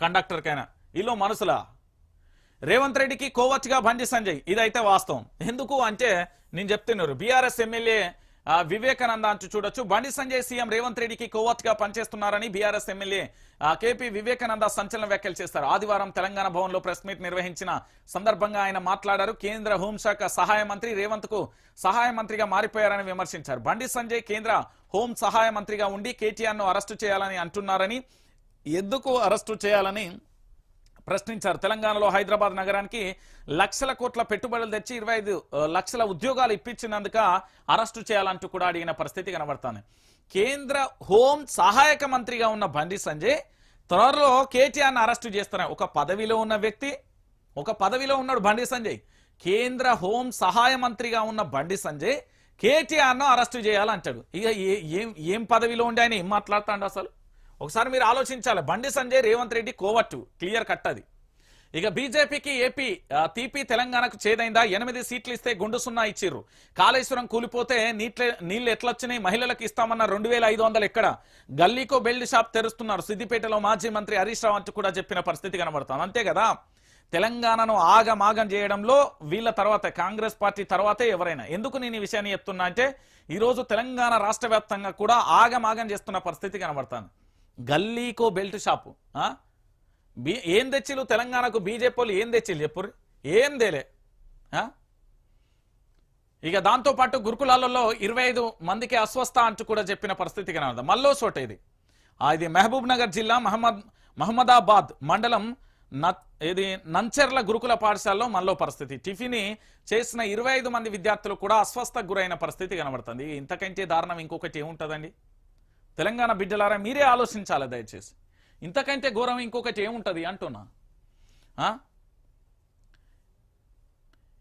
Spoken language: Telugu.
కండక్టర్కైనా. వీళ్ళు మనసులా రేవంత్ రెడ్డికి కోవచ్గా బండి సంజయ్. ఇదైతే వాస్తవం. ఎందుకు అంటే నేను చెప్తున్నారు బీఆర్ఎస్ ఎమ్మెల్యే వివేకానంద అంటూ చూడొచ్చు. బండి సంజయ్ సీఎం రేవంత్ రెడ్డికి కోవత్గా పనిచేస్తున్నారని బీఆర్ఎస్ ఎమ్మెల్యే కేపీ వివేకానంద సంచలన వ్యాఖ్యలు చేస్తారు. ఆదివారం తెలంగాణ భవన్లో ప్రెస్ మీట్ నిర్వహించిన సందర్భంగా ఆయన మాట్లాడారు. కేంద్ర హోంశాఖ సహాయ మంత్రి రేవంత్కు సహాయ మంత్రిగా మారిపోయారని విమర్శించారు. బండి సంజయ్ కేంద్ర హోం సహాయ మంత్రిగా ఉండి కేటీఆర్ను అరెస్టు చేయాలని అంటున్నారని ఎందుకు అరెస్టు చేయాలని ప్రశ్నించారు. తెలంగాణలో హైదరాబాద్ నగరానికి లక్షల కోట్ల పెట్టుబడులు తెచ్చి ఇరవై ఐదు లక్షల ఉద్యోగాలు ఇప్పించినందుక అరెస్టు చేయాలంటూ కూడా అడిగిన పరిస్థితి కనబడుతుంది. కేంద్ర హోం సహాయక మంత్రిగా ఉన్న బండి సంజయ్ త్వరలో కేటీఆర్ను అరెస్టు చేస్తున్నారు. ఒక పదవిలో ఉన్న వ్యక్తి ఒక పదవిలో ఉన్నాడు బండి సంజయ్. కేంద్ర హోం సహాయ మంత్రిగా ఉన్న బండి సంజయ్ కేటీఆర్ను అరెస్టు చేయాలంటాడు. ఇక ఏ- ఏం ఏం పదవిలో ఉండే ఆయన ఏం మాట్లాడతాడు అసలు? ఒకసారి మీరు ఆలోచించాలి. బండి సంజయ్ రేవంత్ రెడ్డి కోవట్టు. క్లియర్ కట్ అది. ఇక బీజేపీకి ఏపీ తీపి తెలంగాణకు చేదైందా? ఎనిమిది సీట్లు ఇస్తే గుండు సున్నా ఇచ్చిర్రు. కాళేశ్వరం కూలిపోతే నీట్లే నీళ్ళు ఎట్లొచ్చినాయి? మహిళలకు ఇస్తామన్న రెండు వేల ఐదు వందలు ఎక్కడ? గల్లీకో బెల్ట్ షాప్ తెరుస్తున్నారు. సిద్దిపేటలో మాజీ మంత్రి హరీష్ రావు అంటూ కూడా చెప్పిన పరిస్థితి కనబడుతుంది. అంతే కదా? తెలంగాణను ఆగమాగం చేయడంలో వీళ్ళ తర్వాత కాంగ్రెస్ పార్టీ తర్వాతే ఎవరైనా. ఎందుకు నేను ఈ విషయాన్ని చెప్తున్నా అంటే ఈరోజు తెలంగాణ రాష్ట్ర వ్యాప్తంగా కూడా ఆగమాగం చేస్తున్న పరిస్థితి కనబడుతుంది. గల్లీకో బెల్ట్ షాపు. బీ ఏం తెచ్చిల్లు తెలంగాణకు బీజేపీ వాళ్ళు ఏం తెచ్చిల్లు చెప్పుర్రి ఏం తేలే. ఇక దాంతో పాటు గురుకులాలలో ఇరవై ఐదు మందికి అస్వస్థ అంటూ కూడా చెప్పిన పరిస్థితి కనబడదు మల్లో చోట ఇది. ఇది మహబూబ్ నగర్ జిల్లా మహమ్మద్ మహమ్మదాబాద్ మండలం ఇది నంచెర్ల గురుకుల పాఠశాలలో మనలో పరిస్థితి. టిఫిని చేసిన ఇరవై ఐదు మంది విద్యార్థులు కూడా అస్వస్థకు గురైన పరిస్థితి కనబడుతుంది. ఇంతకంటే దారుణం ఇంకొకటి ఏముంటుందండి? తెలంగాణ బిడ్డలారా మీరే ఆలోచించాలి దయచేసి? ఇంతకంటే ఘోరం ఇంకొకటి ఏముంటుంది అంటున్నా?